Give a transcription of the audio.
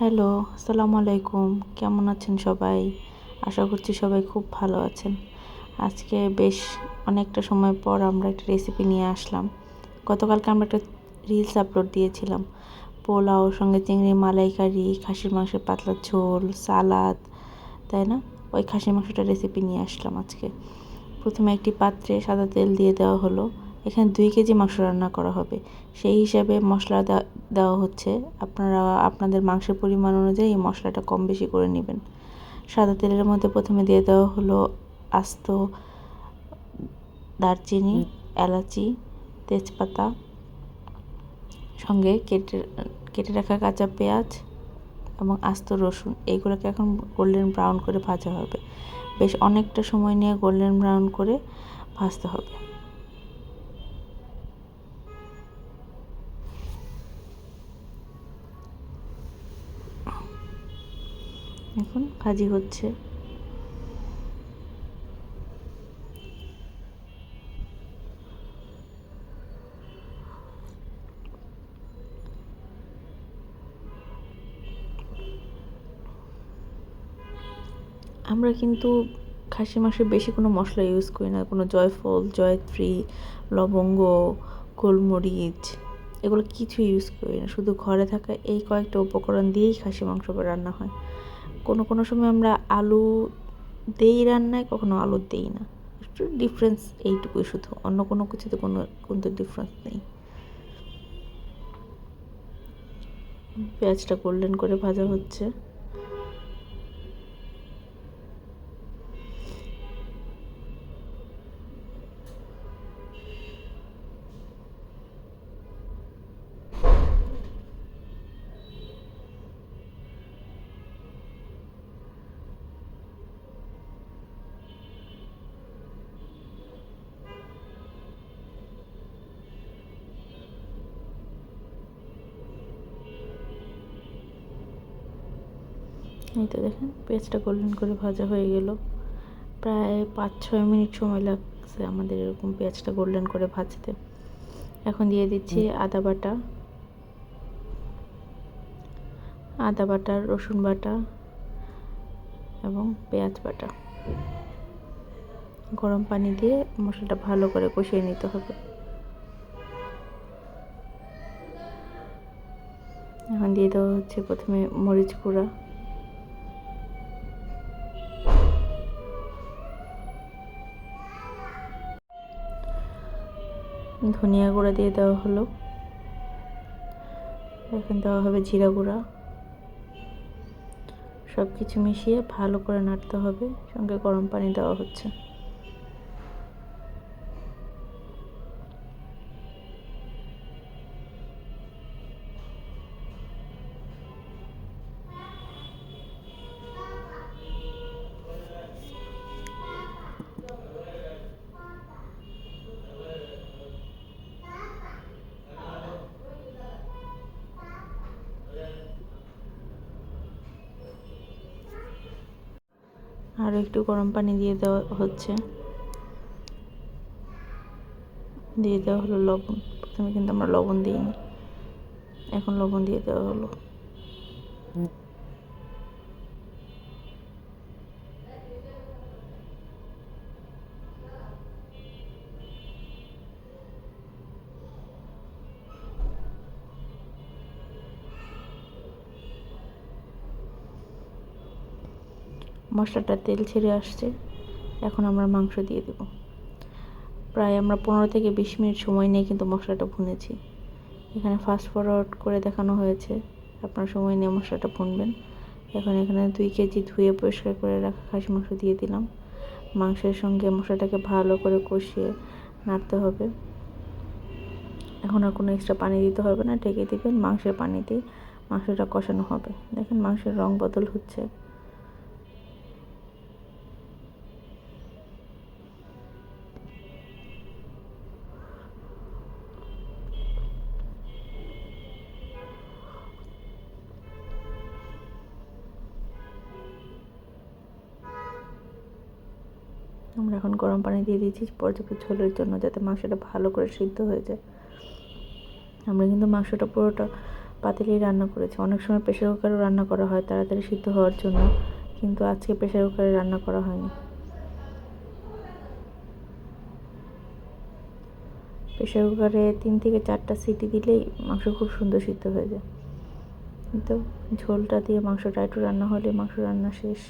Hello, আসসালামু আলাইকুম। কেমন আছেন সবাই? আশা করছি সবাই খুব ভালো আছেন। আজকে বেশ অনেকটা সময় পর আমরা একটা রেসিপি নিয়ে আসলাম। গতকালকে আমরা একটা রিলস আপলোড দিয়েছিলাম। পোলাও, সঙ্গে চিংড়ি মালাইকারি, খাসির মাংসের পাতলা ঝোল, সালাদ, তাই না? ওই খাসির মাংসটা রেসিপি নিয়ে আসলাম আজকে। প্রথমে একটি পাত্রে সাদা তেল দিয়ে দেওয়া হলো। এখানে দুই কেজি মাংস রান্না করা হবে। সেই হিসাবে মশলা দেওয়া হচ্ছে। আপনারা, আপনাদের মাংসের পরিমাণ অনুযায়ী এই মশলাটা কম বেশি করে নেবেন। সাদা তেলের মধ্যে প্রথমে দিয়ে দেওয়া হলো আস্ত দারচিনি, এলাচি, তেজপাতা, সঙ্গে কেটে কেটে রাখা কাঁচা পেঁয়াজ এবং আস্ত রসুন। এইগুলোকে এখন গোল্ডেন ব্রাউন করে ভাজা হবে। বেশ অনেকটা সময় নিয়ে গোল্ডেন ব্রাউন করে ভাজতে হবে। এখন ভাজি হচ্ছে। আমরা কিন্তু খাসি মাংসে বেশি কোনো মশলা ইউজ করি না। কোনো জয়ফল, জয়ত্রী, লবঙ্গ, গোলমরিচ এগুলো কিছু ইউজ করি না। শুধু ঘরে থাকা এই কয়েকটা উপকরণ দিয়েই খাসি, মাংস রান্না হয়। কোনো কোনো সময় আমরা আলু দেই রান্নায়, কখনো আলু দেই না। একটু ডিফারেন্স এইটুকুই শুধু। অন্য কোনো কিছুতে কোনো কিন্তু ডিফারেন্স নেই। পেঁয়াজটা গোল্ডেন করে ভাজা হচ্ছে। এই তো দেখেন পেঁয়াজটা গোল্ডেন করে ভাজা হয়ে গেল। প্রায় পাঁচ ছয় মিনিট সময় লাগছে আমাদের এরকম পেঁয়াজটা গোল্ডেন করে ভাজতে। এখন দিয়ে দিচ্ছি আদা বাটা। আদা বাটা রসুন বাটা এবং পেঁয়াজ বাটা। গরম পানি দিয়ে মশলাটা ভালো করে কষিয়ে নিতে হবে। এখন দিয়ে দেওয়া হচ্ছে প্রথমে মরিচ গুঁড়া। ধনিয়া গুঁড়া দিয়ে দেওয়া হলো। এখন দেওয়া হবে জিরা গুঁড়া। সব কিছু মিশিয়ে ভালো করে নাড়তে হবে। সঙ্গে গরম পানি দেওয়া হচ্ছে। আরও একটু গরম পানি দিয়ে দেওয়া হচ্ছে। দিয়ে দেওয়া হলো লবণ। প্রথমে কিন্তু আমরা লবণ দিইনি। এখন লবণ দিয়ে দেওয়া হলো। মশলাটা তেল ছেড়ে আসছে। এখন আমরা মাংস দিয়ে দেব। প্রায় আমরা পনেরো থেকে বিশ মিনিট সময় নিয়ে কিন্তু মশলাটা ভুনেছি। এখানে ফাস্ট ফরওয়ার্ড করে দেখানো হয়েছে। আপনার সময় নিয়ে মশলাটা ভুনবেন। এখন এখানে দুই কেজি ধুয়ে পরিষ্কার করে রাখা খাসি মাংস দিয়ে দিলাম। মাংসের সঙ্গে মশলাটাকে ভালো করে কষিয়ে নাড়তে হবে। এখন আর কোনো এক্সট্রা পানি দিতে হবে না। ঢেকে দিবেন মাংসের পানিতেই। মাংসটা কষানো হবে। দেখেন মাংসের রং বদল হচ্ছে। আমরা এখন গরম পানি দিয়ে দিয়েছি, পর্যাপ্ত ঝোলের জন্য যাতে মাংসটা ভালো করে সিদ্ধ হয়ে যায়। আমরা কিন্তু মাংসটা পুরোটা পাতিলেই রান্না করেছি। অনেক সময় প্রেশার কুকারেও রান্না করা হয় তাড়াতাড়ি সিদ্ধ হওয়ার জন্য, কিন্তু আজকে প্রেশার কুকারে রান্না করা হয়নি। প্রেশার কুকারে তিন থেকে চারটা সিটি দিলেই মাংস খুব সুন্দর সিদ্ধ হয়ে যায়। তো ঝোলটা দিয়ে মাংসটা একটু রান্না হলে মাংস রান্না শেষ।